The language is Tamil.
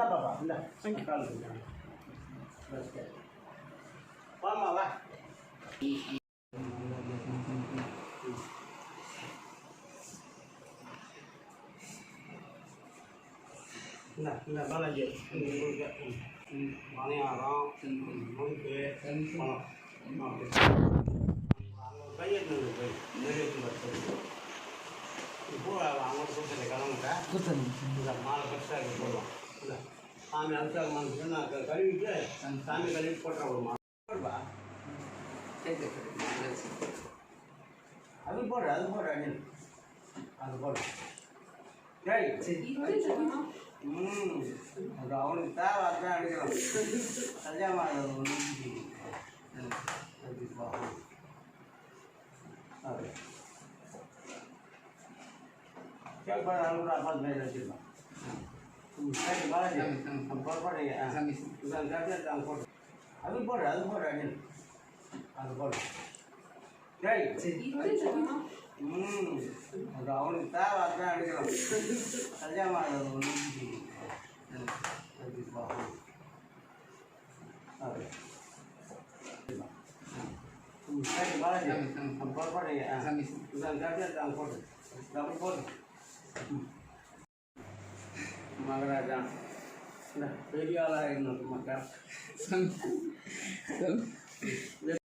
இந்த பாப்பா இந்த. கால் வாமா வா. இந்த இந்த பாலாஜி. மணியாரம் முறுக்கு பணம் கையெழுத்து போய் நிறைவேற்றி வச்சு இப்போ அவங்க கொடுத்துருக்க கிளம்புட்ட இந்த மாலை பெருசாக இருக்கு போடுவோம் இல்லை சாமி அபிஷேகம் பண்ணிட்டு நான் க- கழுவிட்டு சாமி கழுவிட்டு போட்டுறேன் ஒரு மாலை போடுவா அது போடு அது போடு அணில் அது போடு. டேய் ம் அது அவனுக்கு தேவை அதான் அடிக்கிறான் கல்யாணம் ஆகிறது ஒன்று அது போடு அது போடு அணில் அது போடு ம் அது அவனுக்கு தேவை அதான் அடிக்கிறான் கல்யாணம் அது ஒன்று அது போடு போடு மகராஜா இந்த பெரிய ஆளாக இருக்கணும் மக்கள்